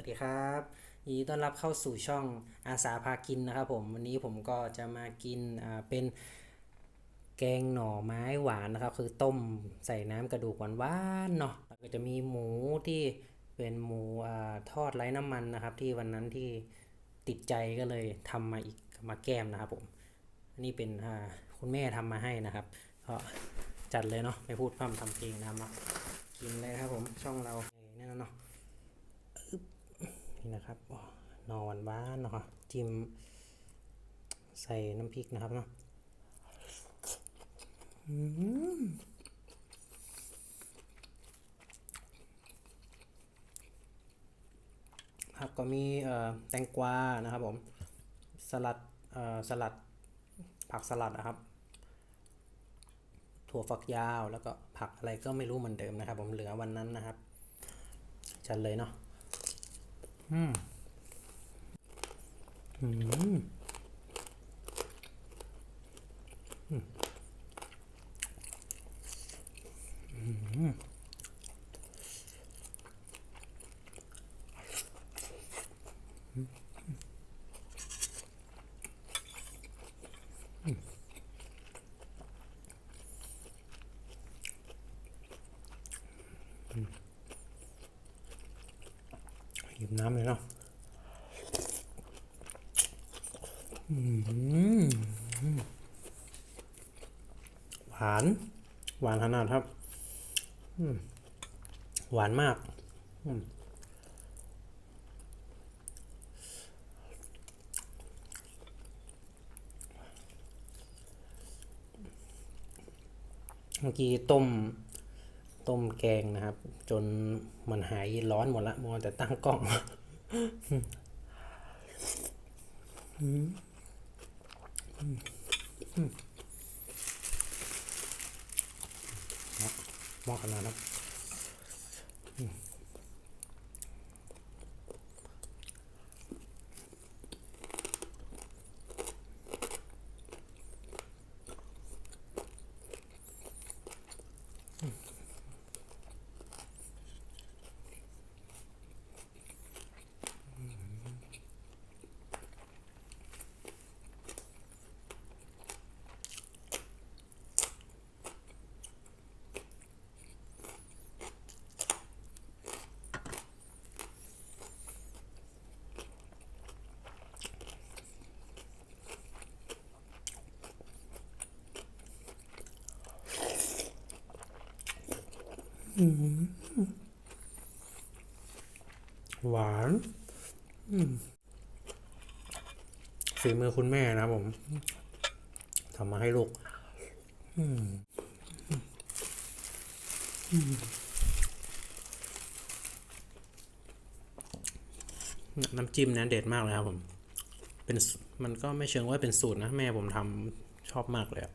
วัสดีครับยินดีต้อนรับเข้าสู่ช่องอาสาพากินนะครับผมวันนี้ผมก็จะมากินอ่าเป็นแกงหน่อไม้หวานนะครับ คือต้มใส่น้ำกระดูกหวานๆเนาะแล้วก็จะมีหมูที่เป็นหมูอ่าทอดไร้น้ำมันนะครับ ที่วันนั้นที่ติดใจก็เลยทำมาอีกมาแก้มนะครับผมอันนี้เป็นอ่าคุณแม่ทำมาให้นะครับก็จัดเลยเนาะไม่พูดพร่ำทำเพลงนะครับเนากินเลยครับผมช่องเราเนี่ยเนาะ นี่นะครับนอหวานบ้านเนาะจิ้มใส่น้ำพริกนะครับเนาะอืมผักก็มีแตงกวานะครับผมสลัดสลัดผักสลัดนะครับ ถั่วฝักยาวแล้วก็ผักอะไรก็ไม่รู้เหมือนเดิมนะครับ ผมเหลือวันนั้นนะครับ จัดเลยเนาะ อืมอืมอืม อืม หยิบน้ำเลยเนาะอืม หวาน หวานขนาดครับหวานมากเมื่อกี้ต้มต้มแกงนะครับ จนมันหายร้อนหมดละมัวแต่ตั้งกล้องเหมาะขนาดนั้น หวานฝีมือคุณแม่นะผมทำมาให้ลูกน้ำจิ้มเนะเด็ดมากเลยครับผม เป็นมันก็ไม่เชิงว่าเป็นสูตรนะ แม่ผมทำชอบมากเลยอะ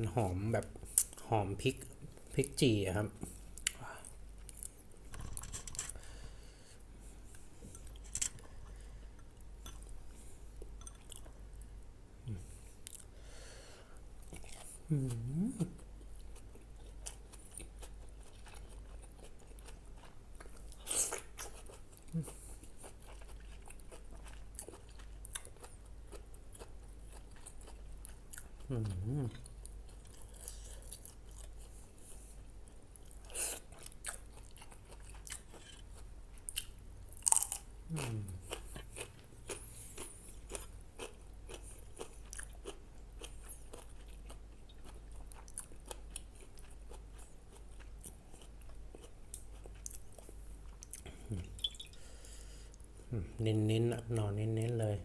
มันหอมแบบหอมพริกพริกจีอะครับเน้น เน้นๆหนอนเน้นเน้นๆเลย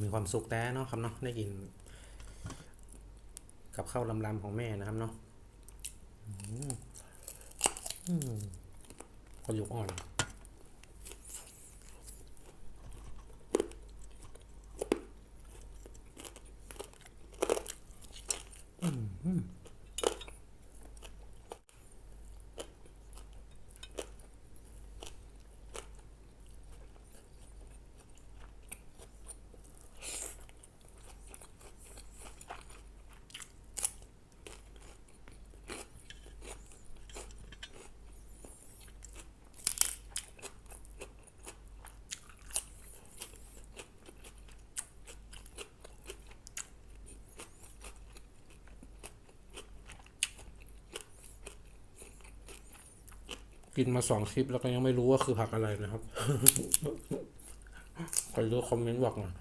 มีความสุขแต่เนาะครับเนาะได้กิน กับข้าวลำๆของแม่นะครับเนาะอืมอืมกระดูกอ่อน อ กินมาสองคลิปแล้วก็ยังไม่รู้ว่าคือผักอะไรนะครับใครรู้คอมเมนต์บอกหน่อย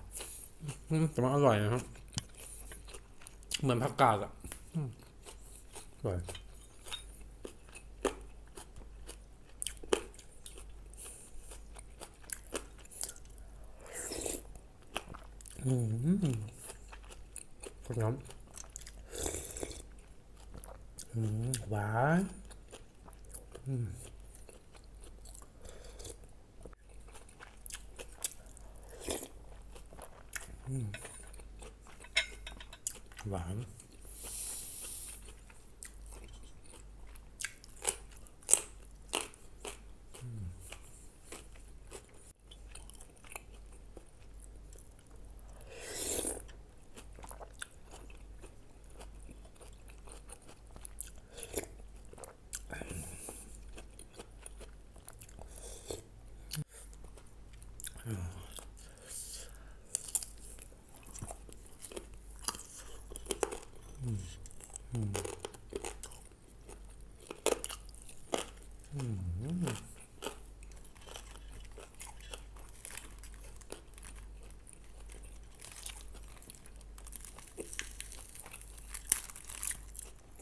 แต่มันอร่อยนะครับ เหมือนผักกาดอะอร่อยอืมก็น้ำอืมหวานหวาน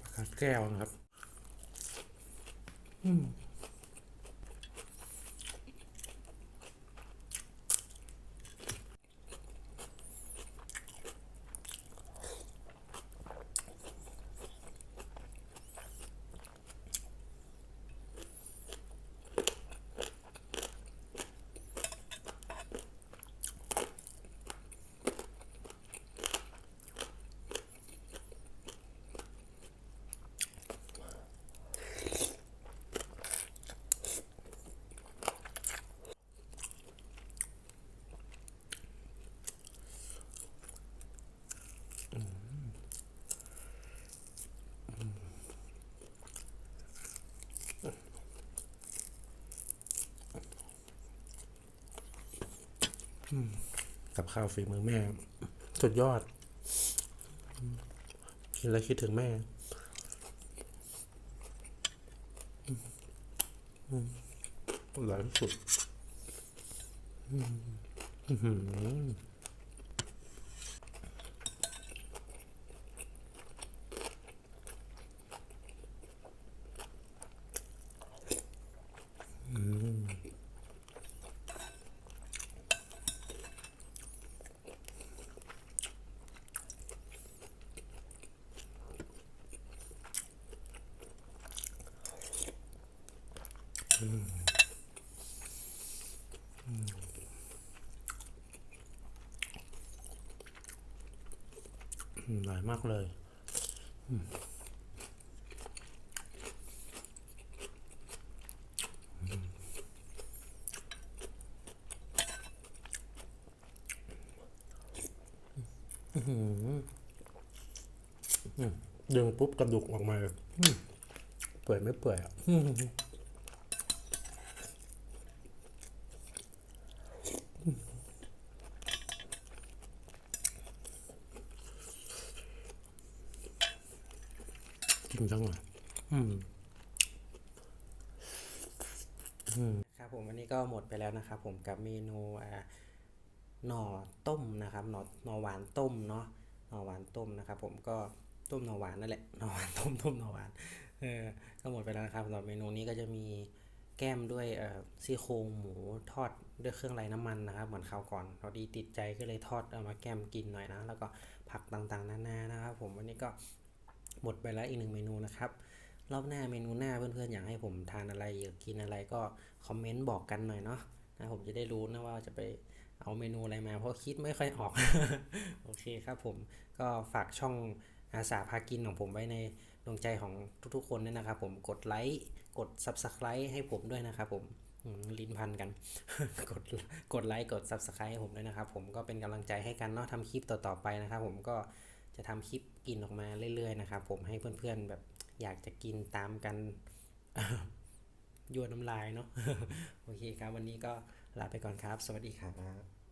ผักกาด แก้วนะครับ กับข้าวฝีมือแม่ สุดยอด กินแล้วคิดถึงแม่อืมอร่อยที่สุด อืม อร่อยมากเลยดึงปุ๊บกระดูกออกมาเลยอืมเปื่อยไม่เปื่อยอะ อืมกินจังเลยอืมครับผมวันนี้ก็หมดไปแล้วนะครับ ผมกับเมนูอ่าหน่อต้มนะครับหน่อหน่อหวานต้มเนาะหน่อหวานต้มนะครับ ผมก็ต้มหน่อหวานนั่นแหละหน่อหวานต้มต้มหน่อหวานเออก็หมดไปแล้วนะครับสำหรับเมนูนี้ก็จะมีแก้มด้วยเอ่อซี่โครงหมูทอดด้วยเครื่องไร้น้ำมันนะครับ เหมือนคราวก่อนพอดีติดใจก็เลยทอดเอามาแก้มกินหน่อยนะ แล้วก็ผักต่างๆนานานะครับ ผมวันนี้ก็ หมดไปแล้วอีกหนึ่งเมนูนะครับ รอบหน้าเมนูหน้าเพื่อนๆอยากให้ผมทานอะไรอยากกินอะไรก็คอมเมนต์บอกกันหน่อยเนาะนะผมจะได้รู้นะว่าจะไปเอาเมนูอะไรมาเพราะคิดไม่ค่อยออก โอเคครับผมก็ฝากช่องอาสาพากินของผมไว้ในดวงใจของทุกๆคนด้วยนะครับผมกดไลค์กด Subscribe ให้ผมด้วยนะครับผมลิ้นพันกัน กดกดไลค์กด Subscribe ให้ผมด้วยนะครับผมก็เป็นกำลังใจให้กันเนาะทำคลิปต่อๆไปนะครับผมก็ จะทำคลิปกินออกมาเรื่อยๆนะครับ ผมให้เพื่อนๆแบบอยากจะกินตามกันยั่วน้ำลายเนาะโอเคครับ วันนี้ก็ลาไปก่อนครับ สวัสดีครับ